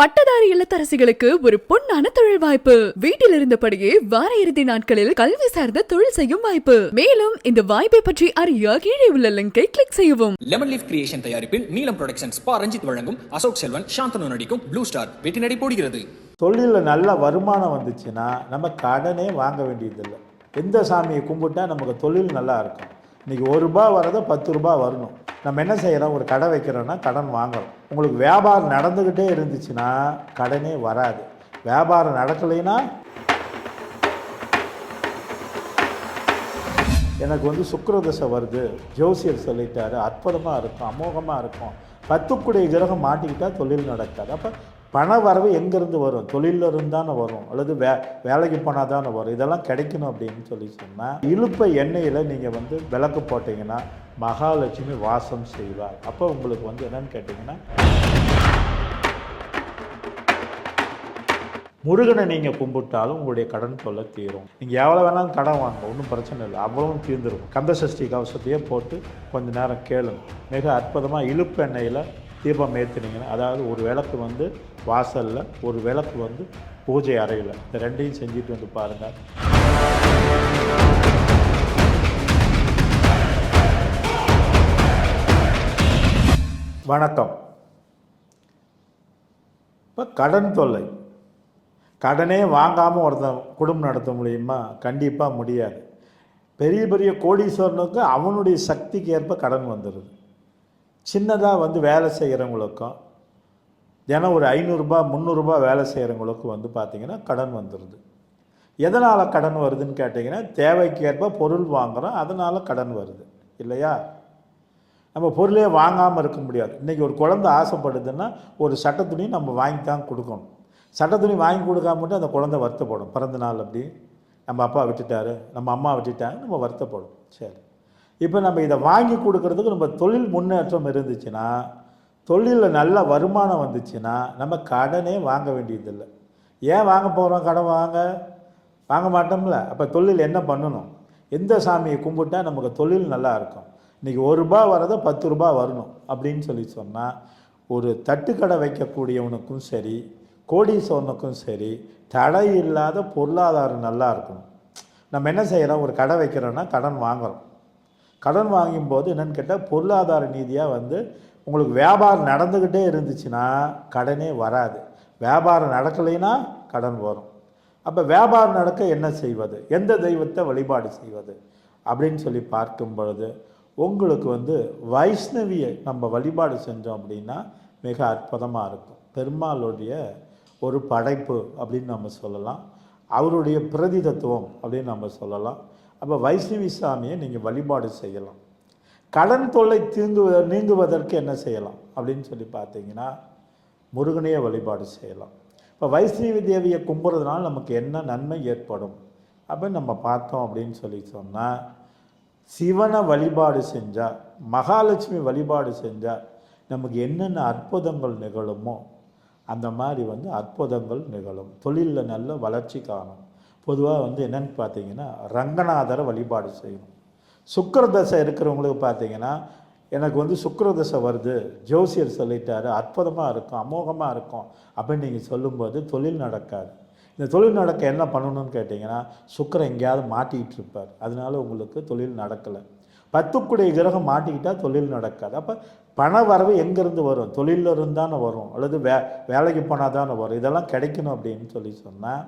பட்டதாரி இல்லத்தரசிகளுக்கு ஒரு பொன்னான தொழில் வாய்ப்பு. வீட்டில் இருந்தபடியே வார இறுதி நாட்களில் கல்வி சார்ந்த தொழில் செய்யும் வாய்ப்பு. மேலும் இந்த வாய்ப்பை பற்றி அறிய கீழே உள்ள லிங்கை கிளிக் செய்யவும். லெமன் லீஃப் கிரியேஷன் தயாரிப்பில் நீலம் புரொடக்ஷன்ஸ் பா ரஞ்சித் வழங்கும். அசோக் செல்வன் சாந்தனு நடிக்கும். ப்ளூ ஸ்டார் வெற்றி நடை போடுகிறது. தொழிலில் நல்ல வருமானம் வந்துச்சுன்னா நம்ம கடனே வாங்க வேண்டியதில்லை. எந்த சாமியை கும்பிட்டா நமக்கு தொழில் நல்லா இருக்கும்? இன்றைக்கி ஒரு ரூபா வரதை பத்து ரூபா வரணும். நம்ம என்ன செய்கிறோம் ஒரு கடை வைக்கிறோன்னா கடன் வாங்குறோம். உங்களுக்கு வியாபாரம் நடந்துக்கிட்டே இருந்துச்சுன்னா கடனே வராது. வியாபாரம் நடக்கலைன்னா எனக்கு வந்து சுக்கரதசை வருது. ஜோசியர் சொல்லிட்டாரு. அற்புதமாக இருக்கும் அமோகமாக இருக்கும். பத்துக்குடைய கிரகம் மாட்டிக்கிட்டால் தொழில் நடக்காது. அப்போ பண வரவு எங்கேருந்து வரும்? தொழிலில் இருந்து தானே வரும். அல்லது வே வேலைக்கு போனால் தானே வரும். இதெல்லாம் கிடைக்கணும் அப்படின்னு சொல்லி சொன்னால் இழுப்பை எண்ணெயில் நீங்கள் வந்து விளக்கு போட்டிங்கன்னா மகாலட்சுமி வாசம் செய்வார். அப்போ உங்களுக்கு வந்து என்னன்னு கேட்டிங்கன்னா முருகனை நீங்கள் கும்பிட்டாலும் உங்களுடைய கடன் தொல்லை தீரும். நீங்கள் எவ்வளோ வேணாலும் கடன் வாங்க ஒன்றும் பிரச்சனை இல்லை. அவ்வளவும் தீர்ந்துடும் கந்த சஷ்டி கவசத்தையே போட்டு கொஞ்ச நேரம் கேளுங்க. மிக அற்புதமாக இழுப்பு எண்ணெயில் தீபம் ஏற்றுனீங்கன்னா அதாவது ஒரு விளக்கு வந்து வாசலில் ஒரு விளக்கு வந்து பூஜை அறையில். இந்த ரெண்டையும் செஞ்சுட்டு வந்து பாருங்கள் வணக்கம். இப்போ கடன் தொல்லை. கடனே வாங்காமல் ஒருத்தன் குடும்பம் நடத்த முடியுமா? கண்டிப்பாக முடியாது. பெரிய பெரிய கோடீஸ்வரனுக்கு அவனுடைய சக்திக்கு ஏற்ப கடன் வந்துடுது சின்னதாக வந்து வேலை செய்கிறவங்களுக்கும் தினம் ஒரு ஐநூறுரூபா முந்நூறுரூபா வேலை செய்கிறவங்களுக்கு வந்து பார்த்திங்கன்னா கடன் வந்துடுது எதனால் கடன் வருதுன்னு கேட்டிங்கன்னா தேவைக்கு ஏற்ப பொருள் வாங்குகிறோம் அதனால் கடன் வருது. இல்லையா? நம்ம பொருளே வாங்காமல் இருக்க முடியாது. இன்றைக்கி ஒரு குழந்தை ஆசைப்படுதுன்னா ஒரு சட்ட துணி நம்ம வாங்கி தான் கொடுக்கணும். சட்ட துணி வாங்கி கொடுக்காம மட்டும் அந்த குழந்தை வருத்தப்படும். பிறந்த நாள் அப்படி. நம்ம அப்பா விட்டுட்டாரு நம்ம அம்மா விட்டுட்டாங்க நம்ம வருத்தப்படும். சரி. இப்போ நம்ம இதை வாங்கி கொடுக்கறதுக்கு நம்ம தொழில் முன்னேற்றம் இருந்துச்சுன்னா தொழிலில் நல்ல வருமானம் வந்துச்சுன்னா நம்ம கடனே வாங்க வேண்டியதில்லை. ஏன் வாங்க போகிறோம் கடன் வாங்க வாங்க மாட்டோம்ல. அப்போ தொழில் என்ன பண்ணணும்? எந்த சாமியை கும்பிட்டா நமக்கு தொழில் நல்லா இருக்கும்? இன்றைக்கி ஒரு ரூபா வரதை பத்து ரூபா வரணும் அப்படின்னு சொல்லி சொன்னால் ஒரு தட்டுக்கடை வைக்கக்கூடியவனுக்கும் சரி கோடீஸ்வரனுக்கும் சரி தடை இல்லாத பொருளாதாரம் நல்லா இருக்கணும். நம்ம என்ன செய்கிறோம் ஒரு கடை வைக்கிறோன்னா கடன் வாங்குகிறோம் கடன் வாங்கும்போது என்னென்னு கேட்டால் பொருளாதார நீதியாக வந்து உங்களுக்கு வியாபாரம் நடந்துக்கிட்டே இருந்துச்சுன்னா கடனே வராது. வியாபாரம் நடக்கலைன்னா கடன் வரும். அப்போ வியாபாரம் நடக்க என்ன செய்வது? எந்த தெய்வத்தை வழிபாடு செய்வது? அப்படின்னு சொல்லி பார்க்கும் பொழுது உங்களுக்கு வந்து வைஷ்ணவியை நம்ம வழிபாடு செஞ்சோம் அப்படின்னா மிக அற்புதமாக இருக்கும். பெருமாளுடைய ஒரு படைப்பு அப்படின்னு நம்ம சொல்லலாம். அவருடைய பிரதிதத்துவம் அப்படின்னு நம்ம சொல்லலாம். அப்போ வைஷ்ணவி சாமியை நீங்கள் வழிபாடு செய்யலாம். கடன் தொல்லை தீங்கு நீங்குவதற்கு என்ன செய்யலாம்? அப்படின்னு சொல்லி பார்த்தீங்கன்னா முருகனையே வழிபாடு செய்யலாம். இப்போ வைஷ்ணவி தேவியை கும்புறதுனால நமக்கு என்ன நன்மை ஏற்படும்? அப்படின்னு நம்ம பார்த்தோம் அப்படின்னு சொல்லி சொன்னால் சிவனை வழிபாடு செஞ்சால் மகாலட்சுமி வழிபாடு செஞ்சால் நமக்கு என்னென்ன அற்புதங்கள் நிகழுமோ அந்த மாதிரி வந்து அற்புதங்கள் நிகழும். தொழிலில் நல்ல வளர்ச்சி காணும். பொதுவாக வந்து என்னென்னு பார்த்தீங்கன்னா ரங்கநாதரை வழிபாடு செய்யணும். சுக்கரதசை இருக்கிறவங்களுக்கு பார்த்தீங்கன்னா எனக்கு வந்து சுக்கரதசை வருது. ஜோசியர் சொல்லிட்டாரு அற்புதமாக இருக்கும் அமோகமாக இருக்கும் அப்படின்னு நீங்கள் சொல்லும்போது தொழில் நடக்காது. இந்த தொழில் நடக்க என்ன பண்ணணும்னு கேட்டிங்கன்னா சுக்கரன் எங்கேயாவது மாட்டிக்கிட்டு இருப்பார். அதனால உங்களுக்கு தொழில் நடக்கலை. பத்துக்குடைய கிரகம் மாட்டிக்கிட்டால் தொழில் நடக்காது. அப்போ பண வரவு எங்கேருந்து வரும்? தொழிலில் இருந்தானே வரும் அல்லது வே வேலைக்கு போனால் தானே வரும்? இதெல்லாம் கிடைக்கணும் அப்படின்னு சொல்லி சொன்னால்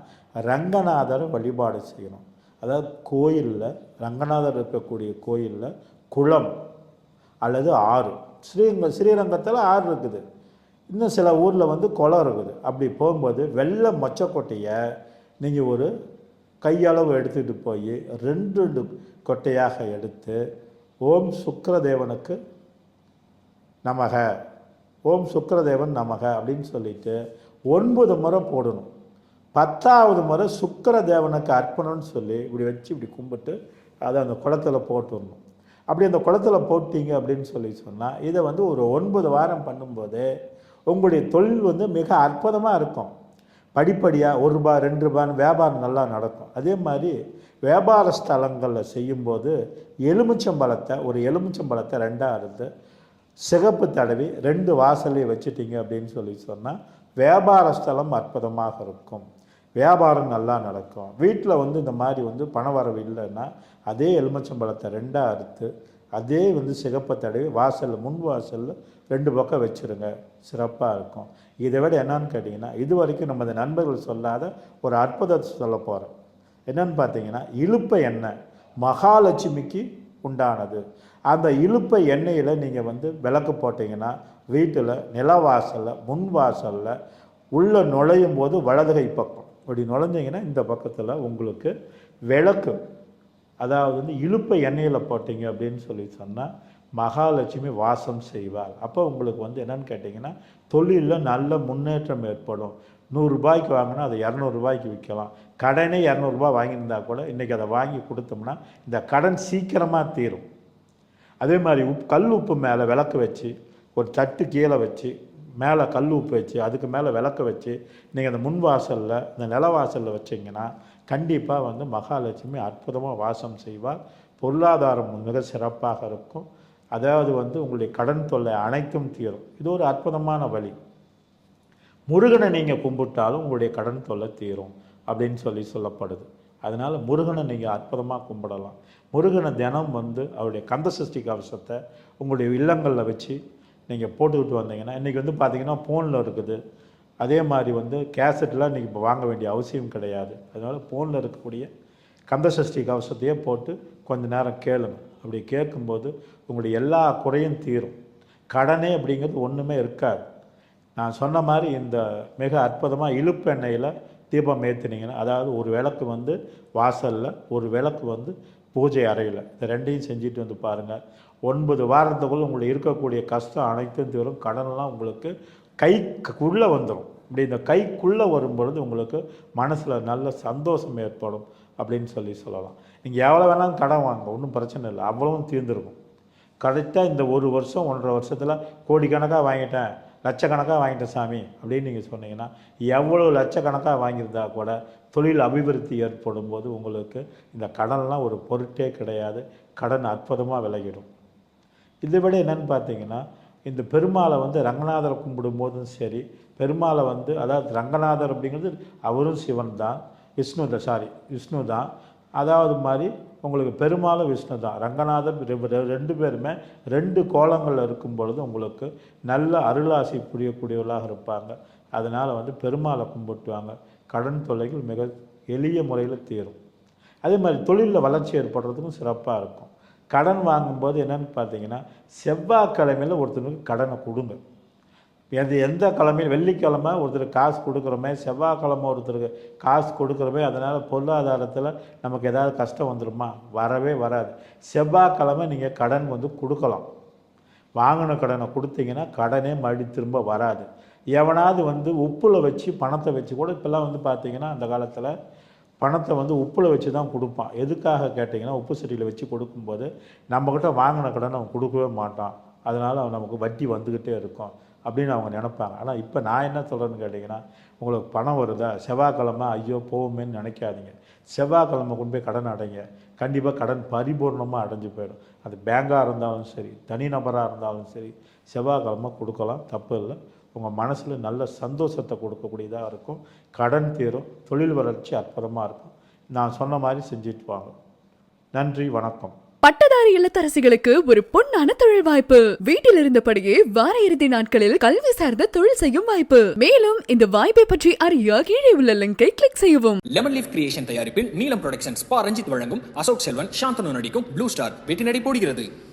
ரங்கநாதரை வழிபாடு செய்யணும். அதாவது கோயிலில் ரங்கநாதர் இருக்கக்கூடிய கோயிலில் குளம் அல்லது ஆறு. ஸ்ரீரங்க ஸ்ரீரங்கத்தில் ஆறு இருக்குது. இன்னும் சில ஊரில் வந்து குளம் இருக்குது. அப்படி போகும்போது வெள்ளை மொச்சக்கொட்டையை நீங்கள் ஒரு கையளவு எடுத்துகிட்டு போய் ரெண்டு ரெண்டு கொட்டையாக எடுத்து ஓம் சுக்கரதேவனுக்கு நமக. ஓம் சுக்கரதேவன் நமக அப்படின்னு சொல்லிட்டு ஒன்பது முறை போடணும். பத்தாவது முறை சுக்கரதேவனுக்கு அர்ப்பணம்னு சொல்லி இப்படி வச்சு இப்படி கும்பிட்டு அதை அந்த குளத்தில் போட்டுடணும் அப்படி அந்த குளத்தில் போட்டீங்க அப்படின்னு சொல்லி சொன்னால் இதை வந்து ஒரு ஒன்பது வாரம் பண்ணும்போது உங்களுடைய தொழில் வந்து மிக அற்புதமாக இருக்கும். படிப்படியாக ஒரு ரூபா ரெண்டு ரூபான்னு வியாபாரம் நல்லா நடக்கும். அதே மாதிரி வியாபார ஸ்தலங்களில் செய்யும்போது எலுமிச்சம்பழத்தை ஒரு எலுமிச்சம்பழத்தை ரெண்டாக இருந்து சிகப்பு தடவி ரெண்டு வாசலையும் வச்சுட்டீங்க அப்படின்னு சொல்லி சொன்னால் வியாபார ஸ்தலம் அற்புதமாக இருக்கும். வியாபாரம் நல்லா நடக்கும். வீட்டில் வந்து இந்த மாதிரி வந்து பண வரவு இல்லைன்னா அதே எலுமிச்சம்பழத்தை ரெண்டாக அறுத்து அதே வந்து சிகப்பை தடவி வாசலில் முன் வாசலில் ரெண்டு பக்கம் வச்சுருங்க. சிறப்பாக இருக்கும். இதை விட என்னன்னு கேட்டிங்கன்னா இது வரைக்கும் நமது நண்பர்கள் சொல்லாத ஒரு அற்புதத்தை சொல்ல போகிறேன் என்னன்னு பார்த்தீங்கன்னா இழுப்பை எண்ணெய் மகாலட்சுமிக்கு உண்டானது. அந்த இழுப்பை எண்ணெயில் நீங்கள் வந்து விளக்கு போட்டிங்கன்னா வீட்டில் நிலவாசலில் முன் வாசலில் உள்ளே நுழையும் போது வலதுகை பக்கம். அப்படி நுழைஞ்சிங்கன்னா இந்த பக்கத்தில் உங்களுக்கு விளக்கு அதாவது வந்து இழுப்பை எண்ணெயில் போட்டிங்க அப்படின்னு சொல்லி சொன்னால் மகாலட்சுமி வாசம் செய்வார் அப்போ உங்களுக்கு வந்து என்னென்னு கேட்டிங்கன்னா தொழிலில் நல்ல முன்னேற்றம் ஏற்படும். நூறுரூபாய்க்கு வாங்கினா அதை இரநூறுபாய்க்கு விற்கலாம். கடனே இரநூறுபா வாங்கியிருந்தா கூட இன்றைக்கி அதை வாங்கி கொடுத்தோம்னா இந்த கடன் சீக்கிரமாக தீரும். அதே மாதிரி உப் கல் உப்பு மேலே விளக்கு வச்சு ஒரு தட்டு கீழே வச்சு மேலே கல் உப்பு வச்சு அதுக்கு மேலே விளக்க வச்சு நீங்கள் அந்த முன் வாசலில் இந்த நிலவாசலில் வச்சிங்கன்னா கண்டிப்பாக வந்து மகாலட்சுமி அற்புதமாக வாசம் செய்வார் பொருளாதாரம் மிக சிறப்பாக இருக்கும். அதாவது வந்து உங்களுடைய கடன் தொல்லை அனைத்தும் தீரும். இது ஒரு அற்புதமான வழி. முருகனை நீங்கள் கும்பிட்டாலும் உங்களுடைய கடன் தொல்லை தீரும் அப்படின்னு சொல்லி சொல்லப்படுது. அதனால் முருகனை நீங்கள் அற்புதமாக கும்பிடலாம். முருகனை தினம் வந்து அவருடைய கந்த சஷ்டி கவசத்தை உங்களுடைய இல்லங்களில் வச்சு நீங்கள் போட்டுக்கிட்டு வந்தீங்கன்னா இன்றைக்கி வந்து பார்த்தீங்கன்னா ஃபோனில் இருக்குது. அதே மாதிரி வந்து கேசட்லாம் இன்றைக்கி இப்போ வாங்க வேண்டிய அவசியம் கிடையாது. அதனால் ஃபோனில் இருக்கக்கூடிய கந்த சஷ்டி கவசத்தையே போட்டு கொஞ்ச நேரம் கேளுங்க. அப்படி கேட்கும்போது உங்களுடைய எல்லா குறையும் தீரும். கடனே அப்படிங்கிறது ஒன்றுமே இருக்காது. நான் சொன்ன மாதிரி இந்த மிக அற்புதமாக இழுப்பு எண்ணெயில் தீபம் ஏற்றினீங்கன்னா அதாவது ஒரு விளக்கு வந்து வாசலில் ஒரு விளக்கு வந்து பூஜை அறையில். இந்த ரெண்டையும் செஞ்சுட்டு வந்து பாருங்கள் ஒன்பது வாரத்துக்குள்ளே உங்களுக்கு இருக்கக்கூடிய கஷ்டம் அனைத்தும் தீரும். கடனெல்லாம் உங்களுக்கு கைக்குள்ளே வந்துடும் இப்படி இந்த கைக்குள்ளே வரும்பொழுது உங்களுக்கு மனசில் நல்ல சந்தோஷம் ஏற்படும் அப்படின்னு சொல்லி சொல்லலாம். நீங்கள் எவ்வளோ வேணாலும் கடன் வாங்க ஒன்றும் பிரச்சனை இல்லை. அவ்வளவும் தீர்ந்துருக்கும். கரெக்டாக இந்த ஒரு வருஷம் ஒன்றரை வருஷத்தில் கோடிக்கணக்காக வாங்கிட்டேன். லட்சக்கணக்காக வாங்கிட்டேன் சாமி அப்படின்னு நீங்கள் சொன்னீங்கன்னா எவ்வளோ லட்சக்கணக்காக வாங்கியிருந்தா கூட தொழில் அபிவிருத்தி ஏற்படும் போது உங்களுக்கு இந்த கடன்லாம் ஒரு பொருட்டே கிடையாது. கடன் அற்புதமாக விலகிடும். இதை விட என்னென்னு பார்த்தீங்கன்னா இந்த பெருமாளை வந்து ரங்கநாதரை கும்பிடும் போதும் சரி பெருமாளை வந்து அதாவது ரங்கநாதர் அப்படிங்கிறது அவரும் சிவன் தான் விஷ்ணு தான் சாரி விஷ்ணு தான். அதாவது மாதிரி உங்களுக்கு பெருமாளும் விஷ்ணு தான். ரங்கநாதர் ரெ- ரெ- ரெண்டு பேருமே ரெண்டு கோலங்களில் இருக்கும் பொழுது உங்களுக்கு நல்ல அருளாசி புரியக்கூடியவர்களாக இருப்பாங்க. அதனால் வந்து பெருமாளை கும்பிட்டுவாங்க. கடன் தொல்லைகள் மிக எளிய முறையில் தீரும். அதே மாதிரி தொழிலில் வளர்ச்சி ஏற்படுறதுக்கும் சிறப்பாக இருக்கும். கடன் வாங்கும்போது என்னென்னு பார்த்தீங்கன்னா செவ்வாய்க்கிழமையில் ஒருத்தனுக்கு கடனை கொடுங்க. எது எந்த கிழமையும் வெள்ளிக்கிழமை ஒருத்தருக்கு காசு கொடுக்குறோமே செவ்வாய்க்கிழமை ஒருத்தருக்கு காசு கொடுக்குறோமே அதனால் பொருளாதாரத்தில் நமக்கு ஏதாவது கஷ்டம் வந்துடுமா வரவே வராது. செவ்வாய்க்கிழமை நீங்கள் கடன் வந்து கொடுக்கலாம். வாங்கின கடனை கொடுத்தீங்கன்னா கடனே மறுபடி திரும்ப வராது. எவனாவது வந்து உப்பில் வச்சு பணத்தை வச்சு கூட இப்போல்லாம் வந்து பார்த்தீங்கன்னா அந்த காலத்தில் பணத்தை வந்து உப்பில் வச்சு தான் கொடுப்பான். எதுக்காக கேட்டிங்கன்னா உப்பு சட்டியில் வச்சு கொடுக்கும்போது நம்மக்கிட்ட வாங்கின கடனை அவன் கொடுக்கவே மாட்டான். அதனால் அவன் நமக்கு வட்டி வந்துக்கிட்டே இருக்கும். அப்படின்னு அவங்க நினைப்பாங்க. ஆனால் இப்போ நான் என்ன சொல்கிறேன்னு கேட்டிங்கன்னா உங்களுக்கு பணம் வருதா? செவ்வாய்க்கிழமை ஐயோ போவோமேன்னு நினைக்காதீங்க. செவ்வாய்க்கிழமை கொண்டு போய் கடன் அடைங்க. கண்டிப்பாக கடன் பரிபூர்ணமாக அடைஞ்சு போயிடும். அது பேங்காக இருந்தாலும் சரி தனிநபராக இருந்தாலும் சரி செவ்வாய்க்கிழமை கொடுக்கலாம். தப்பு இல்லை. உங்கள் மனசில் நல்ல சந்தோஷத்தை கொடுக்கக்கூடியதாக இருக்கும். கடன் தீரும். தொழில் வளர்ச்சி அற்புதமாக இருக்கும். நான் சொன்ன மாதிரி செஞ்சுட்டு வாங்க. நன்றி வணக்கம். பட்டதாரி இல்லத்தரசிகளுக்கு ஒரு பொன்னான தொழில் வாய்ப்பு. வீட்டில் இருந்தபடியே வார இறுதி நாட்களில் கல்வி சார்ந்த தொழில் செய்யும் வாய்ப்பு. மேலும் இந்த வாய்ப்பை பற்றி அறிய கீழே உள்ள லிங்கை கிளிக் செய்யவும். லெமன் லீஃப் கிரியேஷன் தயாரிப்பில் நீலம் புரொடக்ஷன்ஸ் பா ரஞ்சித் வழங்கும். அசோக் செல்வன் சாந்தனு நடிக்கும். ப்ளூ ஸ்டார் வெற்றி நடை போடுகிறது.